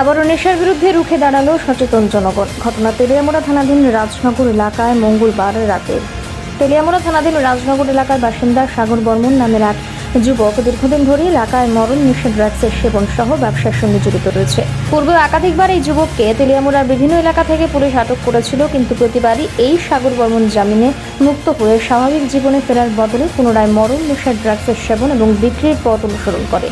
আবারও নেশার বিরুদ্ধে রুখে দাঁড়াল সচেতন জনগণ। ঘটনা তেলিয়ামুড়া থানাধীন রাজনগর এলাকায় মঙ্গলবার রাতে। তেলিয়ামুড়া থানাধীন রাজনগর এলাকার বাসিন্দা সাগর বর্মন নামের এক যুবক দীর্ঘদিন ধরে এলাকায় মরণ, নিষেধ ড্রাগসের সেবন সহ ব্যবসার সঙ্গে জড়িত রয়েছে। পূর্বে একাধিকবার এই যুবককে তেলিয়ামুড়ার বিভিন্ন এলাকা থেকে পুলিশ আটক করেছিল, কিন্তু প্রতিবারই এই সাগর বর্মন জামিনে মুক্ত হয়ে স্বাভাবিক জীবনে ফেরার বদলে পুনরায় মরণ নেশার ড্রাগসের সেবন এবং বিক্রির পথ অনুসরণ করে।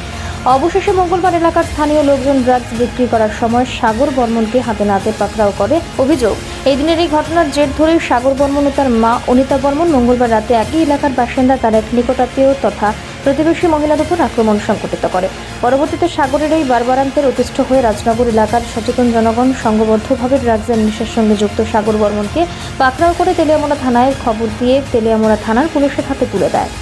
অবশেষে মঙ্গলবার এলাকার স্থানীয় লোকজন ড্রাগস বিক্রি করার সময় সাগর বর্মনকে হাতে নাতে পাকড়াও করে অভিযোগ। এই দিনের এই ঘটনার জের ধরেই সাগর বর্মন ও তার মা অনিতা বর্মন মঙ্গলবার রাতে একই এলাকার বাসিন্দা তার এক নিকটাত্মীয় তথা প্রতিবেশী মহিলার উপর আক্রমণ সংঘটিত করে। পরবর্তীতে সাগরের এই বারবারান্তের অতিষ্ঠ হয়ে রাজনগর এলাকার সচেতন জনগণ সংঘবদ্ধভাবে ড্রাগসের নেশার সঙ্গে যুক্ত সাগর বর্মনকে পাকড়াও করে তেলিয়ামোড়া থানায় খবর দিয়ে তেলিয়ামোড়া থানার পুলিশের হাতে তুলে দেয়।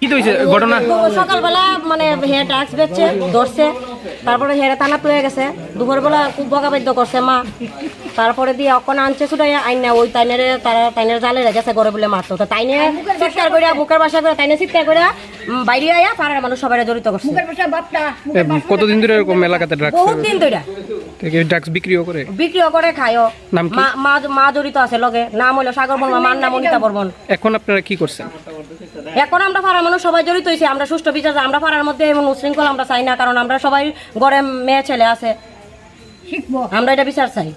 কি হয়েছে ঘটনা? সকালবেলা মানে হে আসবেছে ধরছে। তারপরে হেরে থানা পেয়ে গেছে। দুপুরবেলা খুব বকাবাদ্য করছে মা। তারপরে দিয়ে অকন আনছে ছুটাই আইন না ওই তাইনের তারা তাইনের জালে রেখেছে ঘরে বলে মারতো। তো তাইনে চিৎকার করে বুকের বাসা করে তাইনে চিৎকার করে বাইরে আয়া পাড়ার মানুষ সবাই জড়িত করছে। কতদিন ধরে এরকম এলাকাতে ড্রাগস বহুত দিন ধরে থেকে ড্রাগস বিক্রিও করে? বিক্রিও করে খায়ও। নাম কি? মা- মা মা জড়িত আছে লগে। নাম হইল সাগর বর্মন মার নাম অনিতা বর্মন। এখন আপনারা কি করছেন? এখন আমরা পাড়ার মানুষ সবাই জড়িত হয়েছি আমরা সুষ্ঠু বিচার আমরা পাড়ার মধ্যে এমন উশৃঙ্খল আমরা চাই না কারণ আমরা সবাই ঘরে মেয়ে ছেলে আছে। আমরা এটা বিচার চাই।